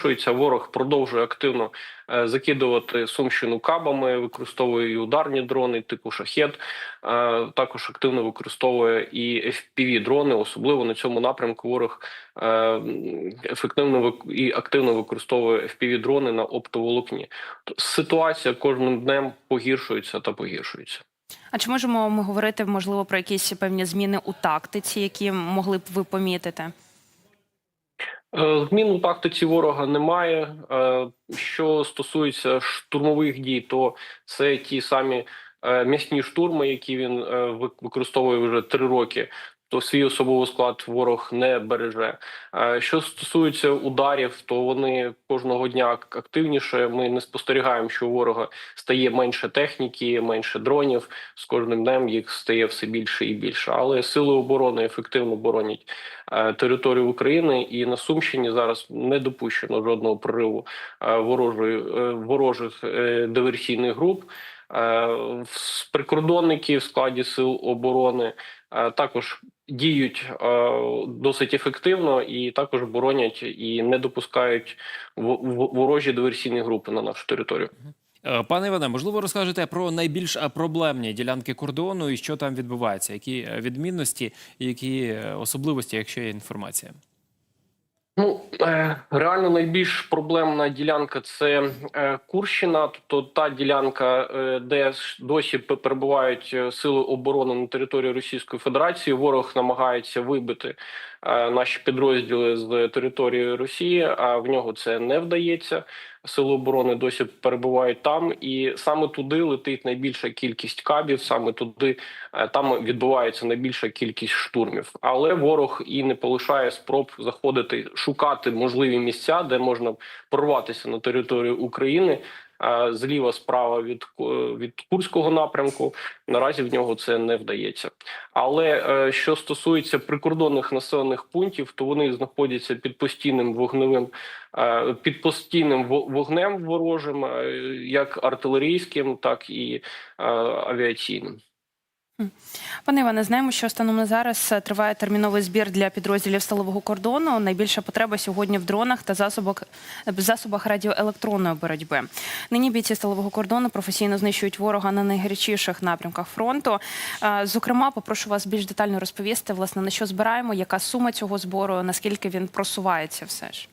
Погіршується ворог продовжує активно е, закидувати сумщину кабами, використовує і ударні дрони типу шахет. Е, також активно використовує і fpv дрони, особливо на цьому напрямку. Ворог е, ефективно і активно використовує fpv дрони на оптоволокні. Ситуація кожним днем погіршується та погіршується. А чи можемо ми говорити можливо про якісь певні зміни у тактиці, які могли б ви помітити? Е, Змін у тактиці ворога немає. Е, Що стосується штурмових дій, то це ті самі е, м'ясні штурми, які він використовує вже три роки. То свій особовий склад ворог не береже. Е, Що стосується ударів, то вони кожного дня активніше. Ми не спостерігаємо, що у ворога стає менше техніки, менше дронів. З кожним днем їх стає все більше і більше. Але сили оборони ефективно боронять е, територію України, і на Сумщині зараз не допущено жодного прориву е, ворожої ворожих диверсійних груп. Прикордонники в складі сил оборони також діють е, досить ефективно і також боронять і не допускають ворожі диверсійні групи на нашу територію. Е, Пане Іване, можливо, розкажете про найбільш е, проблемні ділянки кордону і що там відбувається, які відмінності які особливості, якщо є інформація. Ну е, реально найбільш проблемна ділянка це е, Курщина, тобто та ділянка, е, де досі перебувають сили оборони на території Російської Федерації. Ворог намагається вибити наші підрозділи з території Росії, а в нього це не вдається. Сили оборони досі перебувають там, і саме туди летить найбільша кількість кабів. Саме туди е, там відбувається найбільша кількість штурмів. Але ворог і не полишає спроб заходити, шукати можливі місця, де можна прорватися на територію України. Е, Зліва, справа від від Курського напрямку наразі в нього це не вдається. Але е, що стосується прикордонних населених пунктів, то вони знаходяться під постійним вогневим е, під постійним во- вогнем ворожим, як артилерійським, так і авіаційним. Пане Іване, знаємо, що станом на зараз е, триває терміновий збір для підрозділів сталового кордону. Найбільша потреба сьогодні в дронах та засобах засобах радіоелектронної боротьби. Нині бійці сталового кордону професійно знищують ворога на найгарячіших напрямках фронту. Е, Зокрема, попрошу вас більш детально розповісти, власне, на що збираємо, яка сума цього збору, наскільки він просувається, все ж.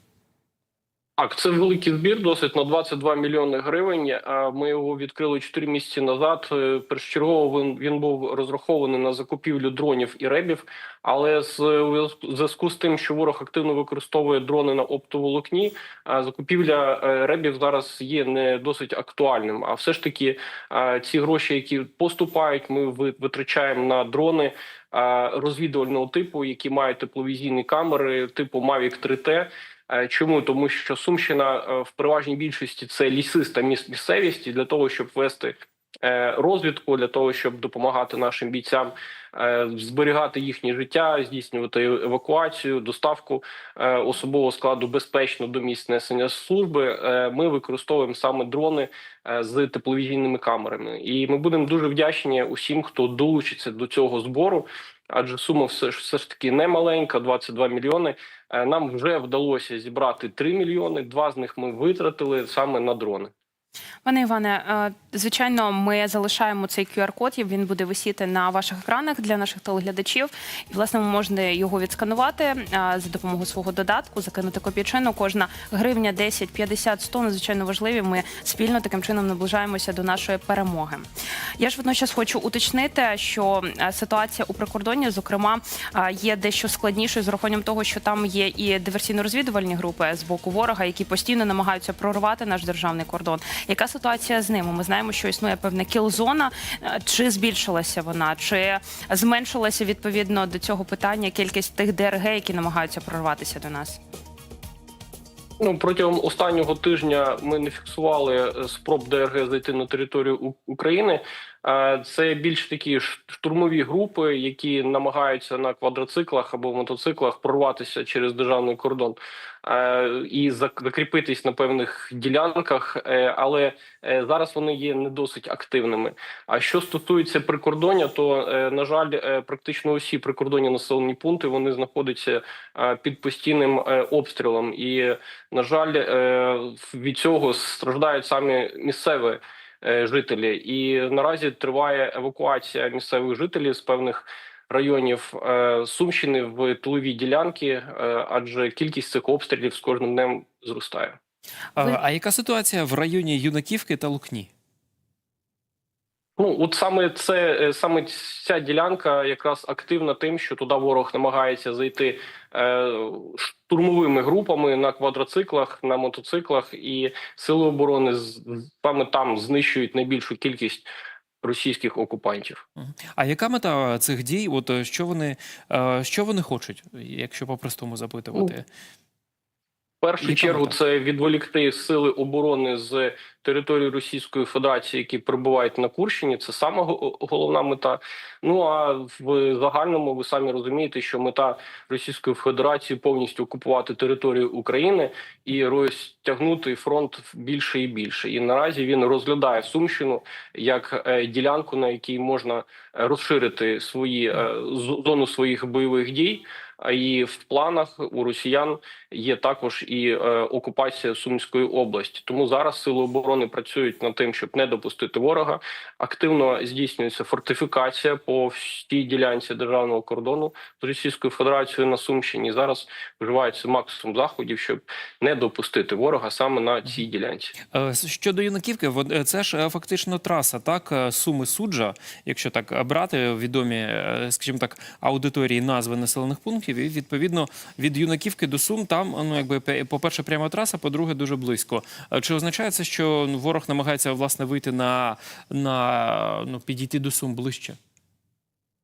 Так, це великий збір, досить на 22 мільйони гривень. Ми його відкрили 4 місяці назад. Е, Першочергово він, він був розрахований на закупівлю дронів і ребів. Але з у зв'язку з тим, що ворог активно використовує дрони на оптоволокні, закупівля е, ребів зараз є не досить актуальним. А все ж таки, е, ці гроші, які поступають, ми витрачаємо на дрони е, розвідувального типу, які мають тепловізійні камери типу Mavic 3T. Е, Чому тому, що Сумщина е, в переважній більшості це лісиста міс- місцевість, для того, щоб вести е, розвідку, для того, щоб допомагати нашим бійцям зберігати їхнє життя, здійснювати евакуацію, доставку особового складу безпечно до місць несення служби. Ми використовуємо саме дрони з тепловізійними камерами, і ми будемо дуже вдячні усім, хто долучиться до цього збору. Адже сума все ж все ж таки не маленька, 22 мільйони. Е, Нам вже вдалося зібрати 3 мільйони. Два з них ми витратили саме на дрони. Пане Іване, е, звичайно, ми залишаємо цей QR-код, він буде висіти на ваших екранах для наших телеглядачів. І власне можете його відсканувати е, за допомогою свого додатку, закинути копійчину. Кожна гривня 10, 50, 100 надзвичайно важливі. Ми спільно таким чином наближаємося до нашої перемоги. Я ж водночас хочу уточнити, що е, ситуація у прикордонні, зокрема, є дещо складнішою з урахуванням того, що там є і диверсійно-розвідувальні групи з боку ворога, які постійно намагаються прорвати наш державний кордон. Яка ситуація з ними? Ми знаємо, що існує певна кілзона. Чи збільшилася вона, чи зменшилася відповідно до цього питання кількість тих ДРГ, які намагаються прорватися до нас? Ну протягом останнього тижня ми не фіксували е, спроб ДРГ зайти на територію України. Е, Це більш такі штурмові групи, які намагаються на квадроциклах або мотоциклах прорватися через державний кордон і закріпитись на певних ділянках, е, але е, зараз вони є не досить активними. А що стосується прикордоння, то е, на жаль, е, практично усі прикордонні населені пункти вони знаходяться е, під постійним е, обстрілом, і на жаль, е, від цього страждають самі місцеві е, жителі. І наразі триває евакуація місцевих жителів з певних. Районів е, Сумщини в тилові ділянки, е, адже кількість цих обстрілів з кожним днем зростає. А, Ви- а яка ситуація в районі Юнаківки та Лукні? Ну, от саме це е, саме ця ділянка якраз активна тим, що туди ворог намагається зайти е, штурмовими групами на квадроциклах, на мотоциклах, і сили оборони саме там знищують найбільшу кількість російських окупантів. А яка мета цих дій? От е, що вони, е, що вони хочуть, якщо по-простому запитувати? В першу чергу це відволікти сили оборони з території Російської Федерації, які перебувають на Курщині. Це саме головна мета. Ну а в загальному ви самі розумієте, що мета Російської Федерації повністю окупувати територію України і розтягнути фронт більше і більше. І наразі він розглядає Сумщину як е, ділянку, на якій можна е, розширити свої е, зону своїх бойових дій. І в планах у росіян є також і е, окупація Сумської області. Тому зараз сили оборони працюють над тим, щоб не допустити ворога. Активно здійснюється фортифікація по всій ділянці державного кордону з Російською Федерацією на Сумщині. Зараз вживається максимум заходів, щоб не допустити ворога саме на цій ділянці. Е, Щодо Юнаківки, е, це ж фактично траса, так? Суми суджа, якщо так брати відомі, скажімо так, аудиторії назви населених пунктів, і відповідно від Юнаківки до Сум там, ну якби по-перше, пряма траса, по-друге, дуже близько. Е, Чи означає це, що ну, ворог намагається власне вийти на, на ну, підійти до Сум ближче?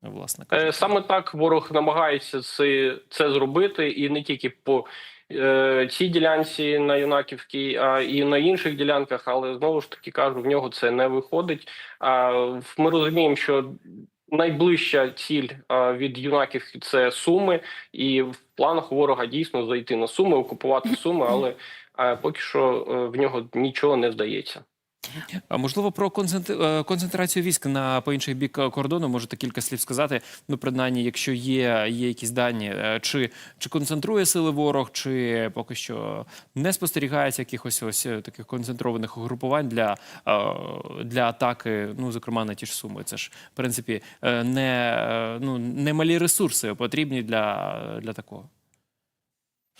Власне Е, кажучи. Саме так ворог намагається це, це зробити, і не тільки по е, цій ділянці на Юнаківській, а і на інших ділянках. Але знову ж таки кажу, в нього це не виходить. А ми розуміємо, що найближча ціль від юнаків це Суми, і в планах ворога дійсно зайти на Суми, окупувати Суми, але поки що е, в нього нічого не вдається. Можливо, про е, концентрацію військ на по інший бік е, кордону можете кілька слів сказати. Ну, принаймні, якщо є, є якісь дані, е, чи, чи концентрує сили ворог, чи поки що не спостерігається якихось ось таких концентрованих угрупувань для, для атаки, ну зокрема на ті ж суми. Це ж в принципі не, ну, не малі ресурси потрібні для, для такого.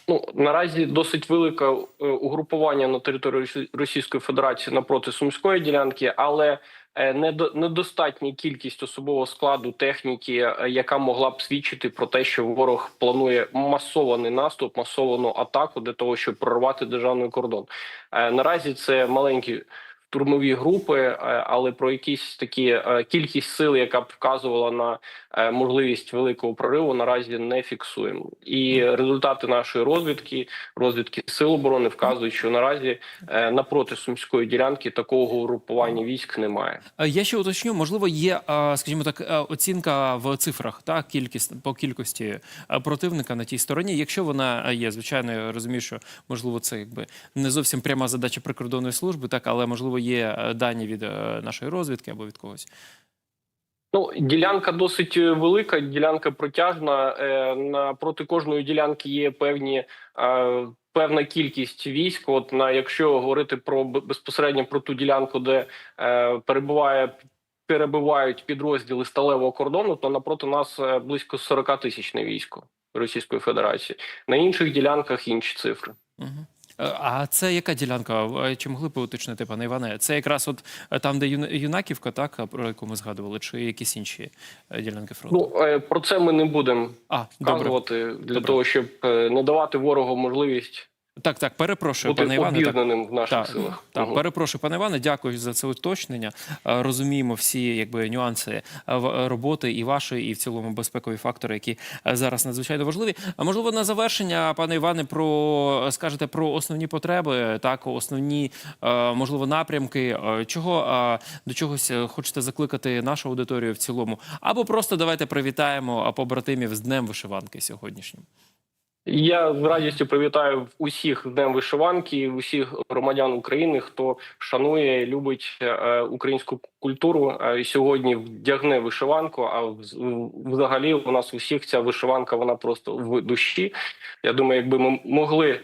Ну наразі досить велике е, угрупування на території Російської Федерації напроти сумської ділянки, але е, недо- недостатня кількість особового складу техніки, е, яка могла б свідчити про те, що ворог планує масований наступ, масовану атаку для того, щоб прорвати державний кордон. Наразі це маленькі. Штурмові групи, е, але про якісь такі е, кількість сил, яка б вказувала на е, можливість великого прориву, наразі не фіксуємо. І результати нашої розвідки, розвідки сил оборони вказують, що наразі напроти сумської ділянки такого угрупування військ немає. Я ще уточню, можливо, є, скажімо так, оцінка в цифрах, так, кількість по кількості противника на тій стороні. Якщо вона є, звичайно, я розумію, що можливо це якби не зовсім пряма задача прикордонної служби, так, але можливо є е, дані від е, нашої розвідки або від когось. Ну, ділянка досить е, велика, ділянка протяжна. Е, Напроти кожної ділянки є певні. Певна кількість військ, от на якщо говорити про безпосередньо про ту ділянку, де е, перебуває перебувають підрозділи сталевого кордону, то напроти нас близько 40 тисячне військо Російської Федерації. На інших ділянках інші цифри. Угу. А це яка ділянка? Е, Чи могли б уточнити, пане Іване? Це якраз от е, там, де Юна- Юнаківка, так, про яку ми згадували, чи якісь інші е, ділянки фронту? Ну е, про це ми не будемо а, добре. для Добре. того, щоб е, не давати ворогу можливість Так, так, перепрошую, бути пане Іване. Об'єднаним в наших так, силах. так, Мгм. перепрошую, пане Іване, дякую за це уточнення. Е, Розуміємо всі якби нюанси е, е, роботи і вашої, і в цілому безпекові фактори, які зараз надзвичайно важливі. А можливо, на завершення, пане Іване, про скажете про основні потреби, так основні можливо напрямки. Чого до чогось хочете закликати нашу аудиторію в цілому, або просто давайте привітаємо побратимів з днем вишиванки сьогоднішнім. Я з радістю привітаю усіх Днем вишиванки, усіх громадян України, хто шанує, любить е, українську культуру. е, і сьогодні вдягне вишиванку. А вз- взагалі у нас у всіх ця вишиванка вона просто в душі. Я думаю, якби ми могли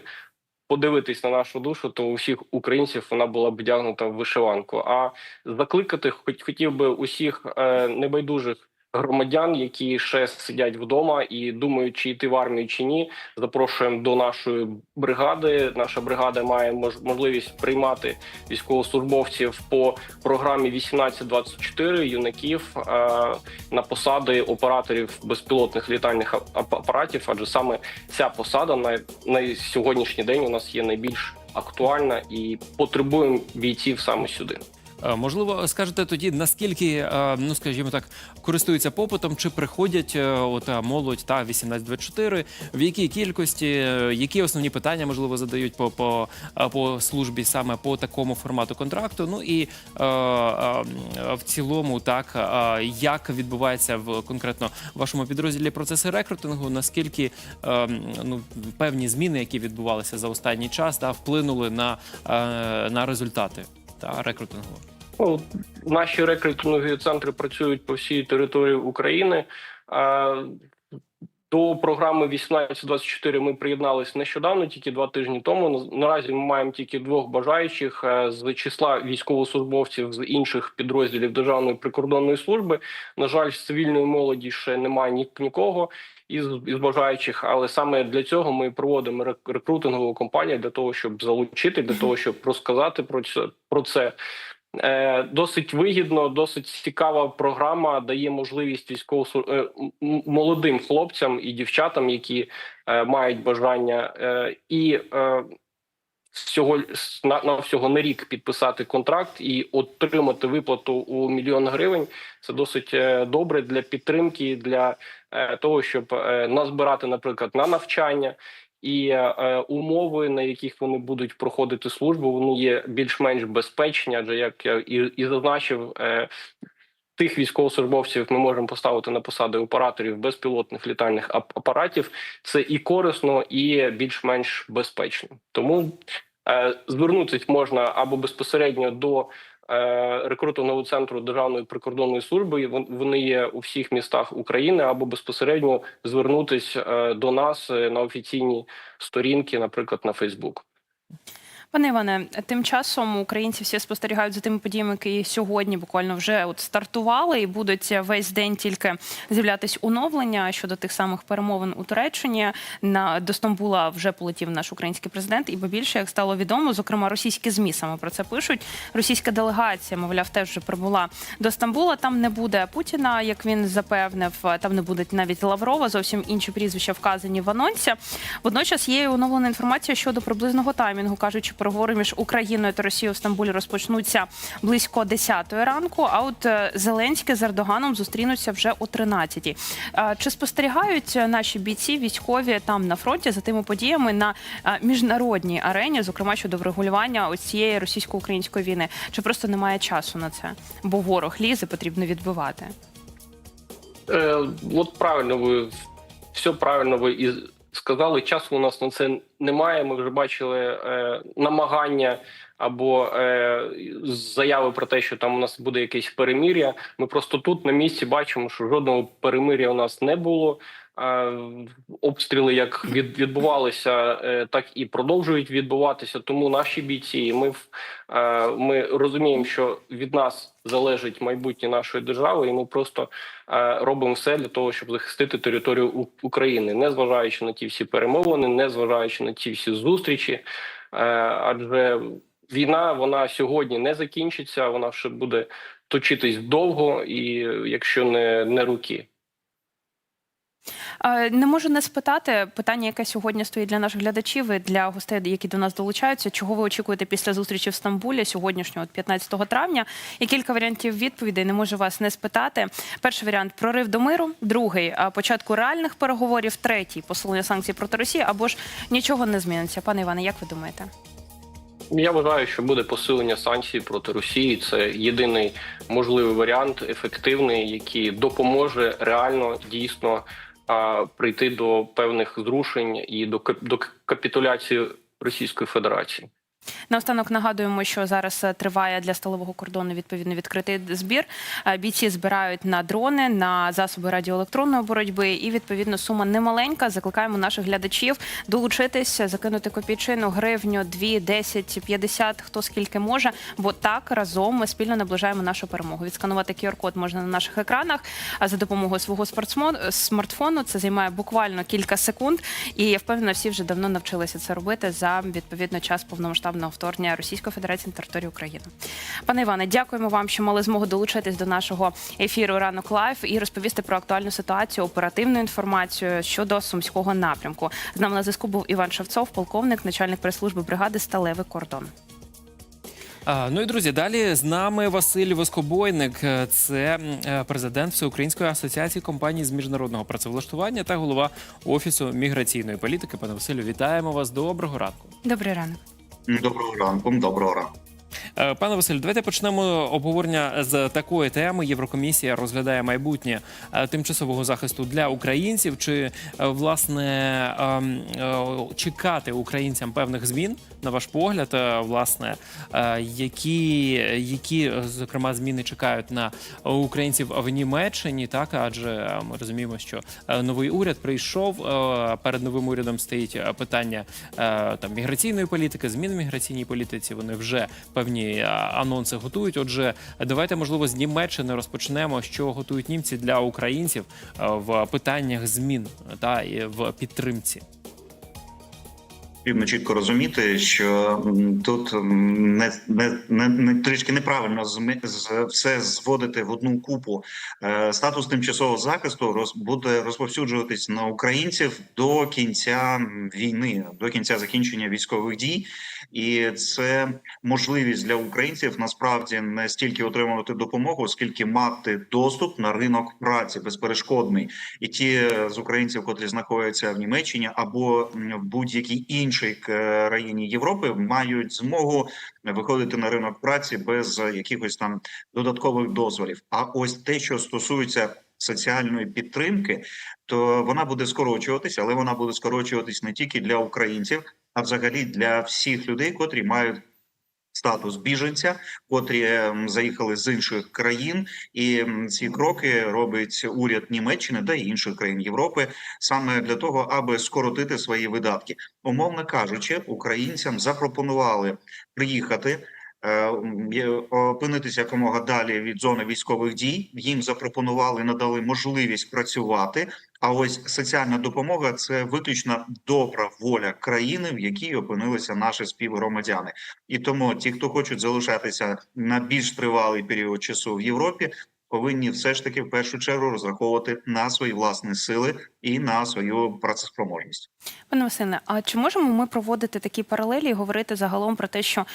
подивитись на нашу душу, то у всіх українців вона була б вдягнута в вишиванку. А закликати хоч хотів би усіх е, небайдужих. Громадян, які ще сидять вдома і думають, чи йти в армію чи ні, запрошуємо до нашої бригади. Наша бригада має мож- можливість приймати військовослужбовців по програмі 1824 юнаків е, на посади операторів безпілотних літальних ап- ап- апаратів. Адже саме ця посада на, на сьогоднішній день у нас є найбільш актуальна і потребуємо бійців саме сюди. Е, Можливо, скажете тоді, наскільки, е, ну скажімо так, користуються попитом, чи приходять е, от молодь та 18-24, в якій кількості, які основні питання можливо задають по, по, по службі саме по такому формату контракту. Ну і в цілому, так як відбувається в конкретно вашому підрозділі процеси рекрутингу, наскільки ну певні зміни, які відбувалися за останній час, та вплинули на, на результати та рекрутингу. Ну, наші рекрутингові центри працюють по всій території України. До програми 1824 ми приєдналися нещодавно, тільки два тижні тому. Наразі ми маємо тільки двох бажаючих е, з числа військовослужбовців з інших підрозділів Державної прикордонної служби. На жаль, з цивільної молоді ще немає ні, нікого із, із бажаючих, але саме для цього ми проводимо рек- рекрутингову кампанію для того, щоб залучити, для того, щоб розказати про це про це. Е, Досить вигідно, досить цікава програма дає можливість військово молодим хлопцям і дівчатам, які е, мають бажання. Е, і е, всього на, на всього на рік підписати контракт і отримати виплату у мільйон гривень. Це досить е, добре для підтримки, для е, того, щоб е, назбирати, наприклад, на навчання. І е, умови, на яких вони будуть проходити службу, вони є більш-менш безпечні, адже як я і, і зазначив, е, тих військовослужбовців ми можемо поставити на посади операторів безпілотних літальних апаратів. Це і корисно, і більш-менш безпечно. Тому звернутися можна або безпосередньо до е, центру Державної прикордонної служби. Вон- Вони є у всіх містах України, або безпосередньо звернутися е, до нас е, на офіційні сторінки, наприклад, на Фейсбук. Пане Іване, тим часом українці всі спостерігають за тими подіями, які сьогодні буквально вже от стартували, і будуть весь день тільки з'являтись оновлення щодо тих самих перемовин у Туреччині. На до Стамбула вже полетів наш український президент, і більше як стало відомо, зокрема російські змі саме про це пишуть. Російська делегація, мовляв, теж вже прибула до Стамбула. Там не буде Путіна, як він запевнив. Там не буде навіть Лаврова. Зовсім інші прізвища вказані в анонсі. Водночас є оновлена інформація щодо приблизного таймінгу. кажуть, що переговори між Україною та Росією в Стамбулі розпочнуться близько 10 ранку. А от е, Зеленський з Ердоганом зустрінуться вже о 13-й. Чи спостерігають е, наші бійці військові там на фронті за тими подіями на е, міжнародній арені, зокрема щодо врегулювання цієї російсько-української війни? Чи просто немає часу на це? Бо ворог лізе, потрібно відбивати. Е, от правильно ви все правильно ви і сказали. Часу у нас на це немає. Ми вже бачили е, намагання або е, заяви про те, що там у нас буде якесь перемир'я. Ми просто тут на місці бачимо, що жодного перемир'я у нас не було. Е, Обстріли як від, відбувалися, е, так і продовжують відбуватися. Тому наші бійці, ми е, ми розуміємо, що від нас залежить майбутнє нашої держави, і ми просто е, робимо все для того, щоб захистити територію України, не зважаючи на ті всі перемовини, не зважаючи на ті всі зустрічі. Е, Адже війна вона сьогодні не закінчиться, вона ще буде точитись довго, і якщо не, не руки. Не можу не спитати питання, яке сьогодні стоїть для наших глядачів і для гостей, які до нас долучаються. Чого ви очікуєте після зустрічі в Стамбулі сьогоднішнього, 15 травня? І кілька варіантів відповідей. Не можу вас не спитати. Перший варіант прорив до миру, другий початку реальних переговорів, третій посилення санкцій проти Росії або ж нічого не зміниться. Пане Іване, як ви думаєте? Я вважаю, що буде посилення санкцій проти Росії. Це єдиний можливий варіант, ефективний, який допоможе реально дійсно а, прийти до певних зрушень і до до капітуляції Російської Федерації. Наостанок нагадуємо, що зараз е, триває для сталевого кордону відповідно відкритий збір. Е, Бійці збирають на дрони, на засоби радіоелектронної боротьби, і відповідно сума немаленька. Закликаємо наших глядачів долучитись, закинути копійчину, гривню, 2, 10, 50, хто скільки може. Бо так разом ми спільно наближаємо нашу перемогу. Відсканувати QR-код можна на наших екранах. А за допомогою свого смартфону це займає буквально кілька секунд. І я впевнена, всі вже давно навчилися це робити за відповідно час повномасштабного вторгнення Російської Федерації на територію України. Пане Іване, дякуємо вам, що мали змогу долучитись до нашого ефіру ранок лайф і розповісти про актуальну ситуацію, оперативну інформацію щодо сумського напрямку. З нами на зв'язку був Іван Шевцов, полковник, начальник прес-служби бригади Сталевий кордон. Ну і друзі, далі з нами Василь Воскобойник. Е, Це е, президент Всеукраїнської асоціації компаній з міжнародного працевлаштування та голова офісу міграційної політики. Пане Василю, вітаємо вас. Доброго ранку. Добрий ранок. Доброго ранку, доброго ранку. Е, Пане Василю, давайте почнемо обговорення з такої теми. Єврокомісія розглядає майбутнє е, тимчасового захисту для українців. Чи е, власне ем, чекати українцям певних змін на ваш погляд? Власне, які, які зокрема зміни чекають на українців в Німеччині? Так, адже ми розуміємо, що новий уряд прийшов. Перед новим урядом стоїть питання там міграційної політики, змін в міграційній політиці. Вони вже певні е, анонси готують. Отже, давайте можливо з Німеччини розпочнемо, що готують німці для українців е, в питаннях змін та в підтримці. Потрібно чітко розуміти, що тут не, не, не, трішки неправильно з, все зводити в одну купу. Е, статус тимчасового захисту роз, буде розповсюджуватись на українців до кінця війни, до кінця закінчення військових дій, і це можливість для українців насправді не стільки отримувати допомогу, скільки мати доступ на ринок праці безперешкодний. І ті з українців, котрі знаходяться в Німеччині або в будь-якій іншій країні Європи, мають змогу виходити на ринок праці без е, якихось там додаткових дозволів. А ось те, що стосується соціальної підтримки, то вона буде скорочуватися, але вона буде скорочуватись не тільки для українців, а взагалі для всіх людей, котрі мають. Статус біженця, котрі ем, заїхали з інших країн, і ці кроки робить уряд Німеччини та інших країн Європи саме для того, аби скоротити свої видатки. Умовно кажучи, українцям запропонували приїхати. е, Опинитися якомога далі від зони військових дій. Їм запропонували, надали можливість працювати. А ось соціальна допомога це виключно добра воля країни, в якій опинилися наші співгромадяни. І тому ті, хто хочуть залишатися на більш тривалий період часу в Європі, повинні все ж таки в першу чергу розраховувати на свої власні сили і на свою працеспроможність. Пане Василе, а чи можемо ми проводити такі паралелі і говорити загалом про те, що